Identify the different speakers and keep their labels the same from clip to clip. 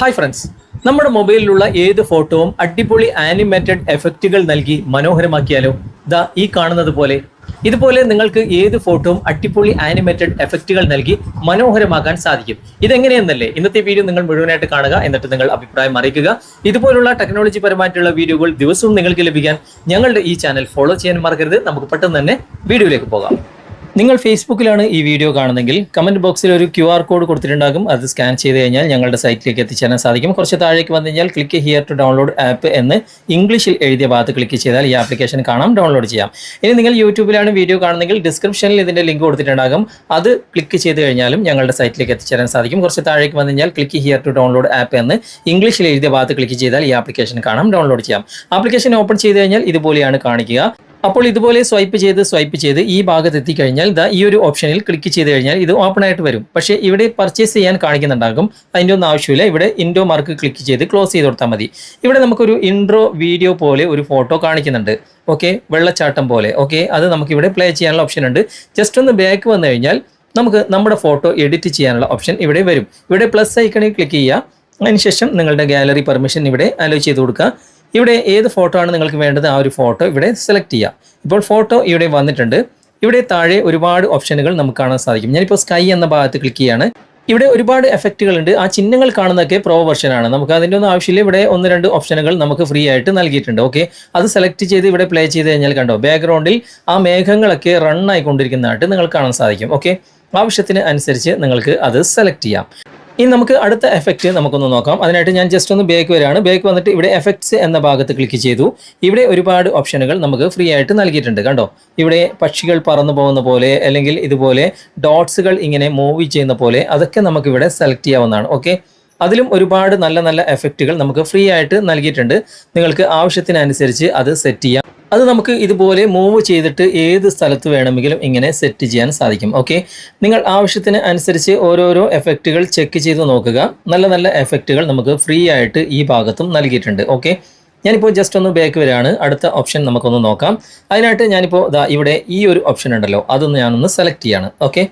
Speaker 1: Hi friends നമ്മുടെ മൊബൈലിലുള്ള ഏത് ഫോട്ടോവും അടിപൊളി ആനിമേറ്റഡ് എഫക്റ്റുകൾ നൽകി മനോഹരമാക്കിയാലോ? ദാ ഈ കാണുന്നത് പോലെ. ഇതുപോലെ നിങ്ങൾക്ക് ഏത് ഫോട്ടോവും അടിപൊളി ആനിമേറ്റഡ് എഫക്റ്റുകൾ നൽകി മനോഹരമാക്കാൻ സാധിക്കും. ഇതെങ്ങനെയെന്നല്ലേ? ഇന്നത്തെ വീഡിയോ നിങ്ങൾ മുഴുവനായിട്ട് കാണുക എന്നിട്ട് നിങ്ങൾ അഭിപ്രായം അറിയിക്കുക. ഇതുപോലുള്ള ടെക്നോളജി പരമായിട്ടുള്ള വീഡിയോകൾ ദിവസവും നിങ്ങൾക്ക് ലഭിക്കാൻ ഞങ്ങളുടെ ഈ ചാനൽ ഫോളോ ചെയ്യാൻ മറക്കരുത്. നമുക്ക് പെട്ടെന്ന് തന്നെ വീഡിയോയിലേക്ക് പോകാം. നിങ്ങൾ ഫേസ്ബുക്കിലാണ് ഈ വീഡിയോ കാണുന്നതെങ്കിൽ കമന്റ് ബോക്സിൽ ഒരു ക്യു ആർ കോഡ് കൊടുത്തിട്ടുണ്ടാകും. അത് സ്കാൻ ചെയ്ത് കഴിഞ്ഞാൽ ഞങ്ങളുടെ സൈറ്റിലേക്ക് എത്തിച്ചേരാൻ സാധിക്കും. കുറച്ച് താഴേക്ക് വന്നു കഴിഞ്ഞാൽ click here to download app എന്ന് ഇംഗ്ലീഷിൽ എഴുതിയ ഭാഗത്ത് ക്ലിക്ക് ചെയ്താൽ ഈ ആപ്ലിക്കേഷൻ കാണാം ഡൗൺലോഡ് ചെയ്യാം. ഇനി നിങ്ങൾ യൂട്യൂബിലാണ് വീഡിയോ കാണുന്നതെങ്കിൽ ഡിസ്ക്രിപ്ഷനിൽ ഇതിന്റെ ലിങ്ക് കൊടുത്തിട്ടുണ്ടാകും. അത് ക്ലിക്ക് ചെയ്ത് കഴിഞ്ഞാലും ഞങ്ങളുടെ സൈറ്റിലേക്ക് എത്തിച്ചേരാൻ സാധിക്കും. കുറച്ച് താഴേക്ക് വന്നു കഴിഞ്ഞാൽ click here to download app എന്ന് ഇംഗ്ലീഷിൽ എഴുതിയ ഭാഗത്ത് ക്ലിക്ക് ചെയ്താൽ ഈ ആപ്ലിക്കേഷൻ കാണാം ഡൗൺലോഡ് ചെയ്യാം. ആപ്ലിക്കേഷൻ ഓപ്പൺ ചെയ്ത് കഴിഞ്ഞാൽ ഇതുപോലെയാണ് കാണിക്കുക. അപ്പോൾ ഇതുപോലെ സ്വൈപ്പ് ചെയ്ത് സ്വൈപ്പ് ചെയ്ത് ഈ ഭാഗത്ത് എത്തിക്കഴിഞ്ഞാൽ ഇതാ ഈ ഒരു ഓപ്ഷനിൽ ക്ലിക്ക് ചെയ്ത് കഴിഞ്ഞാൽ ഇത് ഓപ്പൺ ആയിട്ട് വരും. പക്ഷേ ഇവിടെ പർച്ചേസ് ചെയ്യാൻ കാണിക്കുന്നുണ്ടാകും. അതിന്റെ ഒന്നും ആവശ്യമില്ല. ഇവിടെ ഇൻഡോ മാർക്ക് ക്ലിക്ക് ചെയ്ത് ക്ലോസ് ചെയ്ത് കൊടുത്താൽ മതി. ഇവിടെ നമുക്കൊരു ഇൻട്രോ വീഡിയോ പോലെ ഒരു ഫോട്ടോ കാണിക്കുന്നുണ്ട്. ഓക്കെ വെള്ളച്ചാട്ടം പോലെ. ഓക്കെ അത് നമുക്കിവിടെ പ്ലേ ചെയ്യാനുള്ള ഓപ്ഷൻ ഉണ്ട്. ജസ്റ്റ് ഒന്ന് ബാക്ക് വന്നു കഴിഞ്ഞാൽ നമുക്ക് നമ്മുടെ ഫോട്ടോ എഡിറ്റ് ചെയ്യാനുള്ള ഓപ്ഷൻ ഇവിടെ വരും. ഇവിടെ പ്ലസ് ഐക്കണിൽ ക്ലിക്ക് ചെയ്യുക. അതിനുശേഷം നിങ്ങളുടെ ഗാലറി പെർമിഷൻ ഇവിടെ അലോ ചെയ്ത് കൊടുക്കുക. ഇവിടെ ഏത് ഫോട്ടോ ആണ് നിങ്ങൾക്ക് വേണ്ടത് ആ ഒരു ഫോട്ടോ ഇവിടെ സെലക്ട് ചെയ്യാം. ഇപ്പോൾ ഫോട്ടോ ഇവിടെ വന്നിട്ടുണ്ട്. ഇവിടെ താഴെ ഒരുപാട് ഓപ്ഷനുകൾ നമുക്ക് കാണാൻ സാധിക്കും. ഞാനിപ്പോൾ സ്കൈ എന്ന ഭാഗത്ത് ക്ലിക്ക് ചെയ്യാണ്. ഇവിടെ ഒരുപാട് എഫക്റ്റുകൾ ഉണ്ട് ആ ചിഹ്നങ്ങൾ കാണുന്നതൊക്കെ പ്രോ വെർഷനാണ് നമുക്ക് അതിന്റെ ഒന്നും ആവശ്യമില്ല. ഇവിടെ ഒന്ന് രണ്ട് ഓപ്ഷനുകൾ നമുക്ക് ഫ്രീ ആയിട്ട് നൽകിയിട്ടുണ്ട്. ഓക്കെ അത് സെലക്ട് ചെയ്ത് ഇവിടെ പ്ലേ ചെയ്ത് കഴിഞ്ഞാൽ കണ്ടോ ബാക്ക്ഗ്രൗണ്ടിൽ ആ മേഘങ്ങളൊക്കെ റൺ ആയിക്കൊണ്ടിരിക്കുന്നതായിട്ട് നിങ്ങൾക്ക് കാണാൻ സാധിക്കും. ഓക്കെ ആവശ്യത്തിന് അനുസരിച്ച് നിങ്ങൾക്ക് അത് സെലക്ട് ചെയ്യാം. ഇനി നമുക്ക് അടുത്ത എഫക്റ്റ് നമുക്കൊന്ന് നോക്കാം. അതിനായിട്ട് ഞാൻ ജസ്റ്റ് ഒന്ന് ബേക്ക് വരികയാണ് ബേക്ക് വന്നിട്ട് ഇവിടെ എഫക്ട്സ് എന്ന ഭാഗത്ത് ക്ലിക്ക് ചെയ്തു. ഇവിടെ ഒരുപാട് ഓപ്ഷനുകൾ നമുക്ക് ഫ്രീ ആയിട്ട് നൽകിയിട്ടുണ്ട്. കണ്ടോ? ഇവിടെ പക്ഷികൾ പറന്നു പോകുന്ന പോലെ അല്ലെങ്കിൽ ഇതുപോലെ ഡോട്ട്സുകൾ ഇങ്ങനെ മൂവ് ചെയ്യുന്ന പോലെ അതൊക്കെ നമുക്കിവിടെ സെലക്ട് ചെയ്യാവുന്നതാണ്. ഓക്കെ അതിലും ഒരുപാട് നല്ല നല്ല എഫക്റ്റുകൾ നമുക്ക് ഫ്രീ ആയിട്ട് നൽകിയിട്ടുണ്ട്. നിങ്ങൾക്ക് ആവശ്യത്തിനനുസരിച്ച് അത് സെറ്റ് ചെയ്യാം. അത് നമുക്ക് ഇതുപോലെ മൂവ് ചെയ്തിട്ട് ഏത് സ്ഥലത്ത് വേണമെങ്കിലും ഇങ്ങനെ സെറ്റ് ചെയ്യാൻ സാധിക്കും. ഓക്കെ നിങ്ങൾ ആവശ്യത്തിന് അനുസരിച്ച് ഓരോരോ എഫക്റ്റുകൾ ചെക്ക് ചെയ്ത് നോക്കുക. നല്ല നല്ല എഫക്റ്റുകൾ നമുക്ക് ഫ്രീ ആയിട്ട് ഈ ഭാഗത്തും നൽകിയിട്ടുണ്ട്. ഓക്കെ ഞാനിപ്പോൾ ജസ്റ്റ് ഒന്ന് ബാക്ക് വരികയാണ്. അടുത്ത ഓപ്ഷൻ നമുക്കൊന്ന് നോക്കാം. അതിനായിട്ട് ഞാനിപ്പോൾ ദാ ഇവിടെ ഈ ഒരു ഓപ്ഷൻ ഉണ്ടല്ലോ. അതൊന്ന് ഞാനൊന്ന് സെലക്ട് ചെയ്യാണ്. ഓക്കെ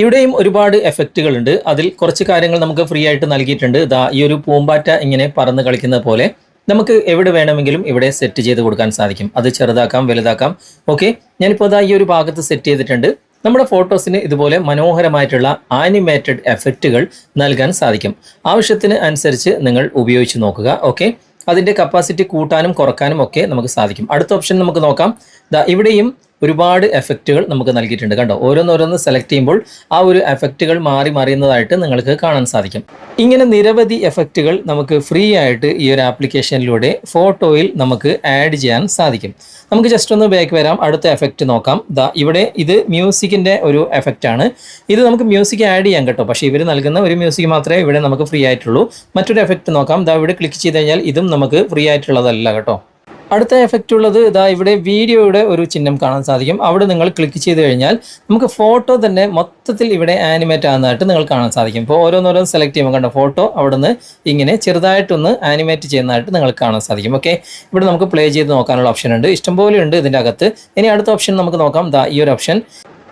Speaker 1: ഇവിടെയും ഒരുപാട് എഫക്റ്റുകൾ ഉണ്ട്. അതിൽ കുറച്ച് കാര്യങ്ങൾ നമുക്ക് ഫ്രീ ആയിട്ട് നൽകിയിട്ടുണ്ട്. ദാ ഈ ഒരു പൂമ്പാറ്റ ഇങ്ങനെ പറന്ന് കളിക്കുന്ന പോലെ. നമുക്ക് എവിടെ വേണമെങ്കിലും ഇവിടെ സെറ്റ് ചെയ്ത് കൊടുക്കാൻ സാധിക്കും. അത് ചെറുതാക്കാം വലുതാക്കാം. ഓക്കെ ഞാനിപ്പോൾ അതാ ഈ ഒരു ഭാഗത്ത് സെറ്റ് ചെയ്തിട്ടുണ്ട്. നമ്മുടെ ഫോട്ടോസിന് ഇതുപോലെ മനോഹരമായിട്ടുള്ള ആനിമേറ്റഡ് എഫക്റ്റുകൾ നൽകാൻ സാധിക്കും. ആവശ്യത്തിന് അനുസരിച്ച് നിങ്ങൾ ഉപയോഗിച്ച് നോക്കുക. ഓക്കെ അതിന്റെ കപ്പാസിറ്റി കൂട്ടാനും കുറക്കാനും ഒക്കെ നമുക്ക് സാധിക്കും. അടുത്ത ഓപ്ഷൻ നമുക്ക് നോക്കാം. ഇവിടെയും ഒരുപാട് എഫക്റ്റുകൾ നമുക്ക് നൽകിയിട്ടുണ്ട്. കണ്ടോ? ഓരോന്നോരോന്ന് സെലക്ട് ചെയ്യുമ്പോൾ ആ ഒരു എഫക്റ്റുകൾ മാറി മറിയുന്നതായിട്ട് നിങ്ങൾക്ക് കാണാൻ സാധിക്കും. ഇങ്ങനെ നിരവധി എഫക്റ്റുകൾ നമുക്ക് ഫ്രീ ആയിട്ട് ഈ ഒരു ആപ്ലിക്കേഷനിലൂടെ ഫോട്ടോയിൽ നമുക്ക് ആഡ് ചെയ്യാൻ സാധിക്കും. നമുക്ക് ജസ്റ്റ് ഒന്ന് ബാക്ക് വരാം. അടുത്ത എഫക്റ്റ് നോക്കാം. ദാ ഇവിടെ ഇത് മ്യൂസിക്കിന്റെ ഒരു എഫക്റ്റാണ് ഇത് നമുക്ക് മ്യൂസിക് ആഡ് ചെയ്യാൻ കേട്ടോ. പക്ഷേ ഇവർ നൽകുന്ന ഒരു മ്യൂസിക് മാത്രമേ ഇവിടെ നമുക്ക് ഫ്രീ ആയിട്ടുള്ളൂ. മറ്റൊരു എഫക്റ്റ് നോക്കാം. ദാ ഇവിടെ ക്ലിക്ക് ചെയ്ത് കഴിഞ്ഞാൽ ഇതും നമുക്ക് ഫ്രീ ആയിട്ടുള്ളതല്ല കേട്ടോ. അടുത്ത എഫക്റ്റ് ഉള്ളത് ഇതാ ഇവിടെ വീഡിയോയുടെ ഒരു ചിഹ്നം കാണാൻ സാധിക്കും. അവിടെ നിങ്ങൾ ക്ലിക്ക് ചെയ്ത് കഴിഞ്ഞാൽ നമുക്ക് ഫോട്ടോ തന്നെ മൊത്തത്തിൽ ഇവിടെ ആനിമേറ്റ് ആകുന്നതായിട്ട് നിങ്ങൾ കാണാൻ സാധിക്കും. ഇപ്പോൾ ഓരോന്നോരോന്ന് സെലക്ട് ചെയ്യുമ്പോൾ കണ്ട ഫോട്ടോ അവിടെ ഇങ്ങനെ ചെറുതായിട്ടൊന്ന് ആനിമേറ്റ് ചെയ്യുന്നതായിട്ട് നിങ്ങൾക്ക് കാണാൻ സാധിക്കും. ഓക്കെ ഇവിടെ നമുക്ക് പ്ലേ ചെയ്ത് നോക്കാനുള്ള ഓപ്ഷൻ ഉണ്ട്. ഇഷ്ടംപോലെ ഉണ്ട് ഇതിന്റെ അകത്ത്. ഇനി അടുത്ത ഓപ്ഷൻ നമുക്ക് നോക്കാം. ദാ ഈ ഒരു ഓപ്ഷൻ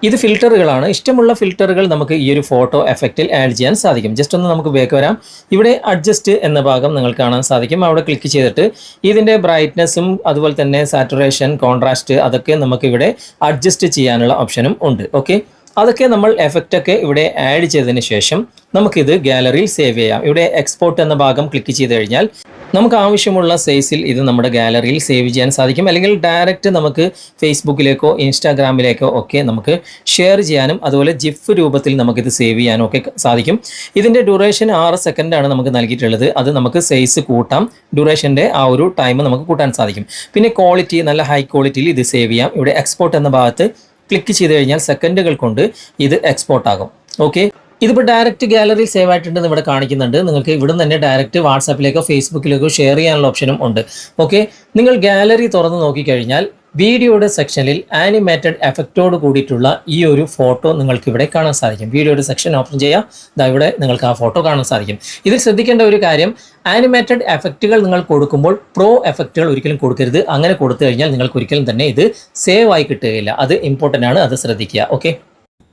Speaker 1: ഇത് ഫിൽറ്ററുകളാണ് ഇഷ്ടമുള്ള ഫിൽറ്ററുകൾ നമുക്ക് ഈ ഒരു ഫോട്ടോ എഫക്റ്റിൽ ആഡ് ചെയ്യാൻ സാധിക്കും. ജസ്റ്റ് ഒന്ന് നമുക്ക് ബേക്ക് വരാം. ഇവിടെ അഡ്ജസ്റ്റ് എന്ന ഭാഗം നിങ്ങൾ കാണാൻ സാധിക്കും. അവിടെ ക്ലിക്ക് ചെയ്തിട്ട് ഇതിന്റെ ബ്രൈറ്റ്നസ്സും അതുപോലെ തന്നെ സാറ്റുറേഷൻ കോൺട്രാസ്റ്റ് അതൊക്കെ നമുക്ക് ഇവിടെ അഡ്ജസ്റ്റ് ചെയ്യാനുള്ള ഓപ്ഷനും ഉണ്ട്. ഓക്കെ അതൊക്കെ നമ്മൾ എഫക്റ്റ് ഒക്കെ ഇവിടെ ആഡ് ചെയ്തതിന് ശേഷം നമുക്കിത് ഗാലറിയിൽ സേവ് ചെയ്യാം. ഇവിടെ എക്സ്പോർട്ട് എന്ന ഭാഗം ക്ലിക്ക് ചെയ്ത് കഴിഞ്ഞാൽ നമുക്ക് ആവശ്യമുള്ള സൈസിൽ ഇത് നമ്മുടെ ഗാലറിയിൽ സേവ് ചെയ്യാൻ സാധിക്കും. അല്ലെങ്കിൽ ഡയറക്റ്റ് നമുക്ക് ഫേസ്ബുക്കിലേക്കോ ഇൻസ്റ്റാഗ്രാമിലേക്കോ ഒക്കെ നമുക്ക് ഷെയർ ചെയ്യാനും അതുപോലെ ജിഫ് രൂപത്തിൽ നമുക്കിത് സേവ് ചെയ്യാനും ഒക്കെ സാധിക്കും. ഇതിന്റെ ഡ്യൂറേഷൻ ആറ് സെക്കൻഡാണ് നമുക്ക് നൽകിയിട്ടുള്ളത്. അത് നമുക്ക് സൈസ് കൂട്ടാം. ഡ്യൂറേഷന്റെ ആ ഒരു ടൈം നമുക്ക് കൂട്ടാൻ സാധിക്കും. പിന്നെ ക്വാളിറ്റി നല്ല ഹൈ ക്വാളിറ്റിയിൽ ഇത് സേവ് ചെയ്യാം. ഇവിടെ എക്സ്പോർട്ട് എന്ന ഭാഗത്ത് ക്ലിക്ക് ചെയ്ത് കഴിഞ്ഞാൽ സെക്കൻഡുകൾ കൊണ്ട് ഇത് എക്സ്പോർട്ട് ആകും. ഓക്കെ ഇതിപ്പോൾ ഡയറക്റ്റ് ഗാലറിയിൽ സേവ് ആയിട്ടുണ്ടെന്ന് ഇവിടെ കാണിക്കുന്നുണ്ട്. നിങ്ങൾക്ക് ഇവിടെ തന്നെ ഡയറക്റ്റ് വാട്സാപ്പിലേക്കോ ഫേസ്ബുക്കിലേക്കോ ഷെയർ ചെയ്യാനുള്ള ഓപ്ഷനും ഉണ്ട്. ഓക്കെ നിങ്ങൾ ഗാലറി തുറന്ന് നോക്കിക്കഴിഞ്ഞാൽ വീഡിയോയുടെ സെക്ഷനിൽ ആനിമേറ്റഡ് എഫക്റ്റോട് കൂടിയിട്ടുള്ള ഈ ഒരു ഫോട്ടോ നിങ്ങൾക്ക് ഇവിടെ കാണാൻ സാധിക്കും. വീഡിയോയുടെ സെക്ഷൻ ഓപ്പൺ ചെയ്യാം. ദാ ഇവിടെ നിങ്ങൾക്ക് ആ ഫോട്ടോ കാണാൻ സാധിക്കും. ഇതിൽ ശ്രദ്ധിക്കേണ്ട ഒരു കാര്യം ആനിമേറ്റഡ് എഫക്റ്റുകൾ നിങ്ങൾ കൊടുക്കുമ്പോൾ പ്രോ എഫക്റ്റുകൾ ഒരിക്കലും കൊടുക്കരുത്. അങ്ങനെ കൊടുത്തു കഴിഞ്ഞാൽ നിങ്ങൾക്ക് ഒരിക്കലും തന്നെ ഇത് സേവ് ആയി കിട്ടുകയില്ല. അത് ഇമ്പോർട്ടന്റ് ആണ്. അത് ശ്രദ്ധിക്കുക. ഓക്കെ